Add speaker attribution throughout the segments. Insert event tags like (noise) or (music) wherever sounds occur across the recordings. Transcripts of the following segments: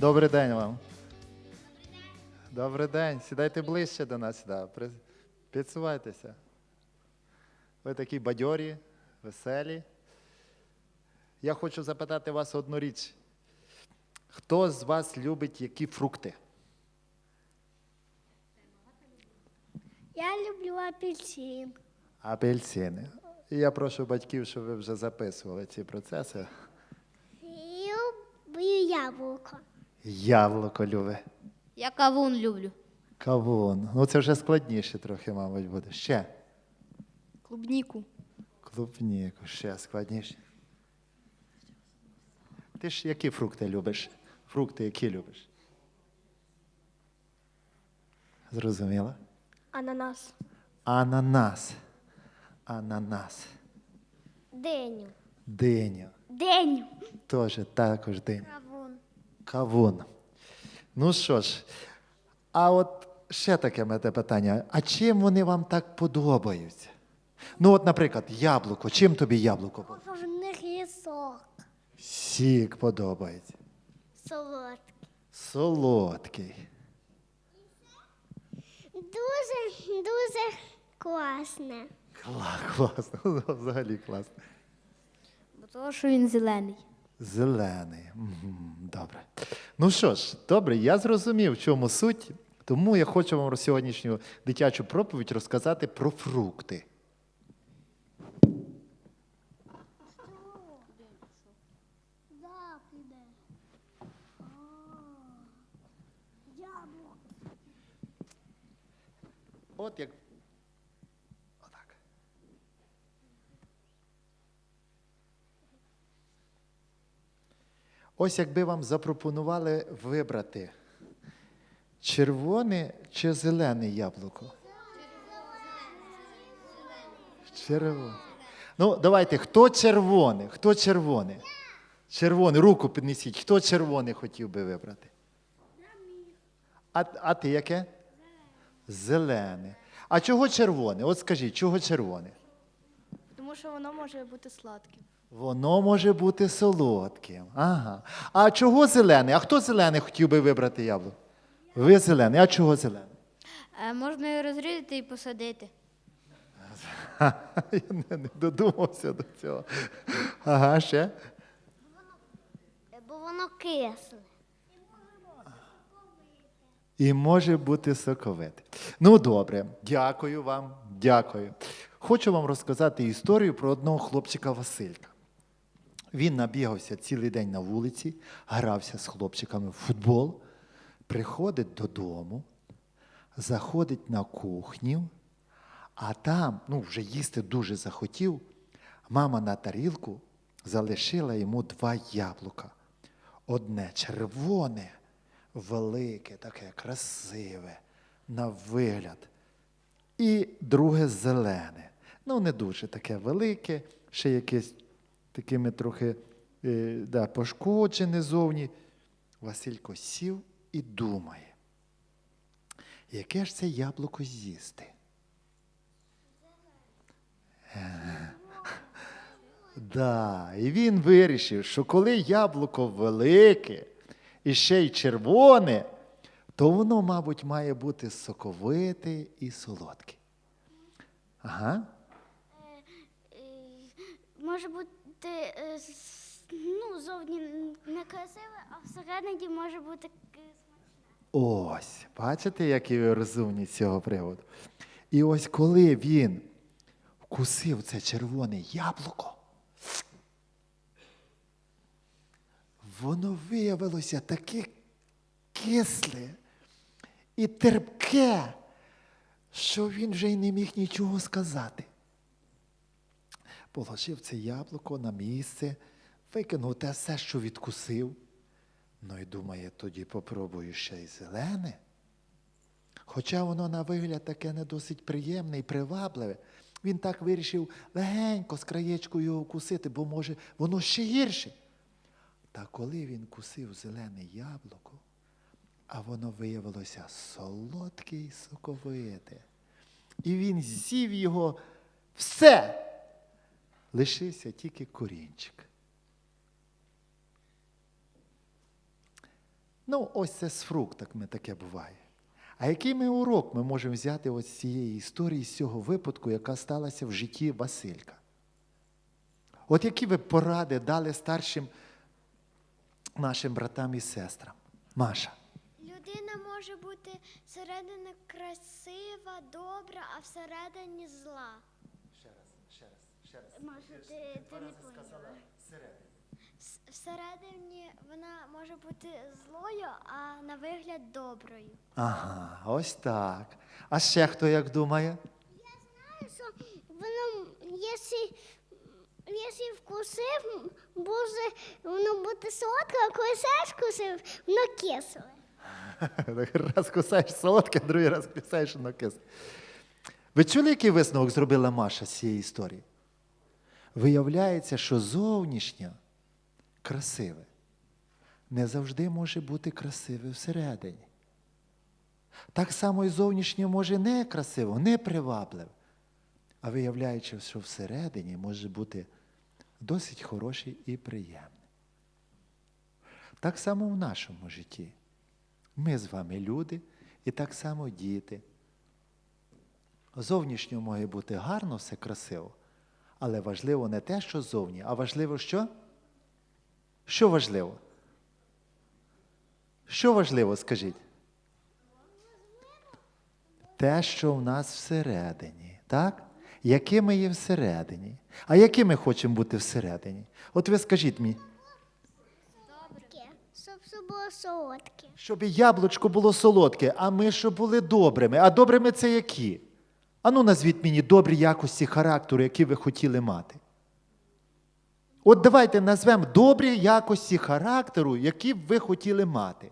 Speaker 1: Добрий день вам. Добрий день. Сідайте ближче до нас. При- Підсувайтеся. Ви такі бадьорі, веселі. Я хочу запитати вас одну річ. Хто з вас любить які фрукти?
Speaker 2: Я люблю апельсин.
Speaker 1: Апельсини. І я прошу батьків, щоб ви вже записували ці процеси.
Speaker 2: Люблю яблуко.
Speaker 1: Яблуко любе.
Speaker 3: Я кавун люблю.
Speaker 1: Кавун. Ну це вже складніше трохи, мабуть, буде. Ще.
Speaker 3: Клубніку.
Speaker 1: Клубніку, ще складніше. Ти ж які фрукти любиш? Фрукти які любиш? Зрозуміла?
Speaker 2: Ананас.
Speaker 1: Ананас. Ананас.
Speaker 2: Деню.
Speaker 1: Диню.
Speaker 2: Деню.
Speaker 1: Теж також диню.
Speaker 2: Кавун.
Speaker 1: Кавун. Ну що ж, а от ще таке мене питання. А чим вони вам так подобаються? Ну, от, наприклад, яблуко. Чим тобі яблуко? подобається?
Speaker 2: В них є сок.
Speaker 1: Сік подобається.
Speaker 2: Солодкий.
Speaker 1: Солодкий.
Speaker 2: Дуже, дуже класне.
Speaker 1: Кла- Класно, (laughs) взагалі класно.
Speaker 3: Бо того, що він зелений.
Speaker 1: Зелений. Добре. Ну що ж, добре, я зрозумів, в чому суть. Тому я хочу вам сьогоднішню дитячу проповідь розказати про фрукти. От як. Ось якби вам запропонували вибрати червоне чи зелене яблуко. Червоне. Ну, давайте, хто червоне? Хто червоне? Червоне, руку піднесіть. Хто червоне хотів би вибрати? А, а ти яке? Зелене. А чого червоне? От скажіть, чого червоне?
Speaker 4: Тому що воно може бути сладким.
Speaker 1: Воно може бути солодким. Ага. А чого зелене? А хто зелене хотів би вибрати яблуко? Ви зелене. А чого зелене?
Speaker 3: Е, можна його розрізати і посадити. (laughs)
Speaker 1: Я не, не додумався до цього. Ага, ще.
Speaker 2: Бо воно кисле.
Speaker 1: І може бути соковите. Ну, добре, дякую вам, дякую. Хочу вам розказати історію про одного хлопчика Василька. Він набігався цілий день на вулиці, грався з хлопчиками в футбол, приходить додому, заходить на кухню, а там, ну, вже їсти дуже захотів, мама на тарілку залишила йому два яблука. Одне червоне, велике, таке красиве, на вигляд. І друге зелене. Ну, не дуже таке велике, ще якесь такими трохи е, да, пошкоджене зовні. Василько сів і думає, яке ж це яблуко з'їсти? Е, (laughs) Да, і він вирішив, що коли яблуко велике і ще й червоне, то воно, мабуть, має бути соковите і солодке. Ага.
Speaker 2: Може бути е, с- ну, зовні не красиве, а всередині може бути к-
Speaker 1: Ось, бачите, які ви розумні з цього приводу. І ось коли він вкусив це червоне яблуко, воно виявилося таке кисле і терпке, що він вже й не міг нічого сказати. Положив це яблуко на місце, викинув те все, що відкусив. Ну і думає, тоді попробую ще й зелене. Хоча воно на вигляд таке не досить приємне і привабливе, він так вирішив легенько з краєчку його кусити, бо може воно ще гірше. Та коли він кусив зелене яблуко, а воно виявилося солодке і соковите. І він з'їв його все. Лишився тільки корінчик. Ну, ось це з фруктами таке буває. А який ми урок ми можемо взяти з цієї історії, з цього випадку, яка сталася в житті Василька? От які ви поради дали старшим нашим братам і сестрам? Маша.
Speaker 2: Людина може бути всередині красива, добра, а всередині зла.
Speaker 1: Ще раз, ще раз, ще раз.
Speaker 2: Може, ти, ти не поняла. С- Всередині вона може бути злою, а на вигляд доброю.
Speaker 1: Ага, ось так. А ще хто як думає?
Speaker 2: Що воно, якщо, якщо вкусив, може воно бути солодке, а коли сеш вкусив, воно кисле. (laughs)
Speaker 1: Раз кусаєш солодке, другий раз кусаєш воно кисле. Ви чули, який висновок зробила Маша з цієї історії? Виявляється, що зовнішнє красиве не завжди може бути красиве всередині. Так само і зовнішнє може не красиво, не привабливе. А виявляючи, що всередині може бути досить хороший і приємний. Так само в нашому житті. Ми з вами люди, і так само діти. Зовнішньо має бути гарно, все красиво, але важливо не те, що зовні, а важливо що? Що важливо? Що важливо, скажіть? Те, що в нас всередині, так? Якими є всередині? А якими хочемо бути всередині? От ви скажіть мені,
Speaker 2: Щоб все було солодке.
Speaker 1: щоб і яблучко було солодке, а ми щоб були добрими. А добрими це які? Ану, назвіть мені добрі якості характеру, які ви хотіли мати. От давайте назвемо добрі якості характеру, які б ви хотіли мати.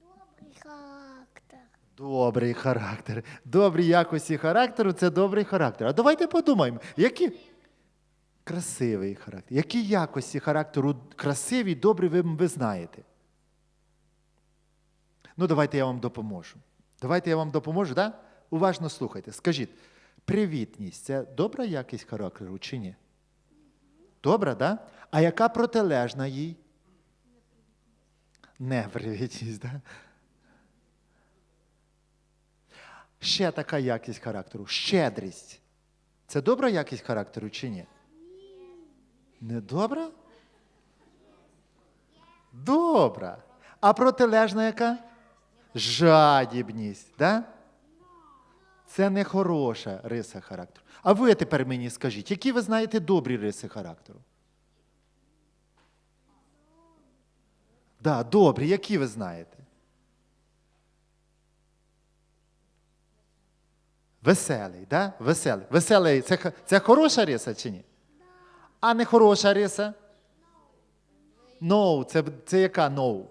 Speaker 2: Добрий характер.
Speaker 1: Добрий характер. Добрі якості характеру це добрий характер. А давайте подумаємо, які. Красивий характер. Які якості характеру красиві, добрі ви, ви знаєте? Ну, давайте я вам допоможу. Давайте я вам допоможу, так? Да? Уважно слухайте. Скажіть, привітність це добра якість характеру чи ні? Добра? Да? А яка протилежна їй? Непривітність? Да? Ще така якість характеру щедрість. Це добра якість характеру чи ні? Не добра? Добра. А протилежна яка? Жадібність. Да? Це не хороша риса характеру. А ви тепер мені скажіть, які ви знаєте добрі риси характеру? Да, добрі, які ви знаєте? Веселий, да? Веселий. Веселий це, це хороша риса чи ні? А не хороша риса? No, це, це яка no?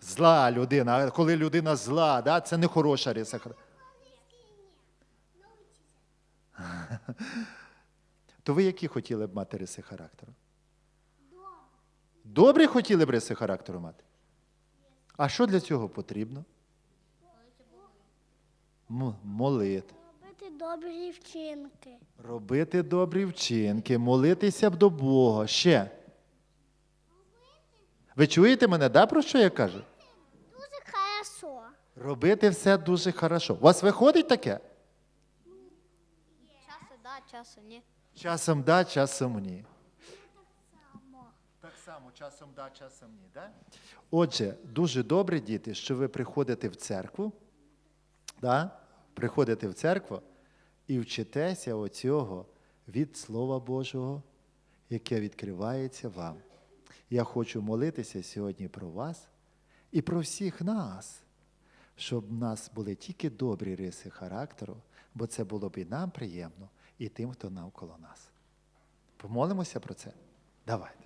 Speaker 1: Зла людина. Коли людина зла, да? це не хороша риса. То ви які хотіли б мати риси характеру? Добрі хотіли б риси характеру мати? А що для цього потрібно? М- молити.
Speaker 2: Робити добрі вчинки.
Speaker 1: Робити добрі вчинки, молитися б до Бога. Ще. Ви чуєте мене, да, про що я кажу?
Speaker 2: Дуже хорошо.
Speaker 1: Робити все дуже хорошо. У вас виходить таке?
Speaker 3: Часу ні.
Speaker 1: Часом да, часом ні. Так само, часом да, часом ні. Да? Отже, дуже добре, діти, що ви приходите в церкву, да? приходите в церкву і вчитеся оцього від Слова Божого, яке відкривається вам. Я хочу молитися сьогодні про вас і про всіх нас, щоб в нас були тільки добрі риси характеру, бо це було б і нам приємно, і тим, хто навколо нас. Помолимося про це? Давайте.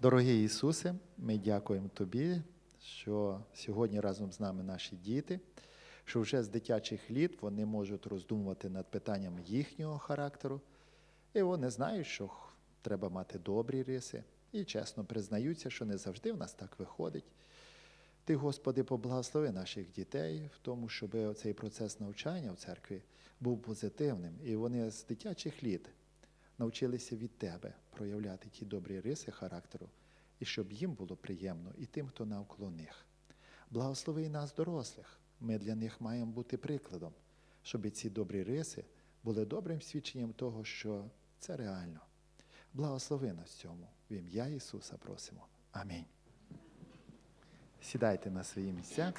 Speaker 1: Дорогий Ісусе, ми дякуємо Тобі, що сьогодні разом з нами наші діти, що вже з дитячих літ вони можуть роздумувати над питанням їхнього характеру, і вони знають, що треба мати добрі риси, і чесно признаються, що не завжди в нас так виходить. Ти, Господи, поблагослови наших дітей в тому, щоб цей процес навчання в церкві був позитивним, і вони з дитячих літ навчилися від тебе проявляти ті добрі риси характеру, і щоб їм було приємно і тим, хто навколо них. Благослови і нас, дорослих. Ми для них маємо бути прикладом, щоб ці добрі риси були добрим свідченням того, що це реально. Благослови нас цьому. В ім'я Ісуса просимо. Амінь. Сідайте на свої місця.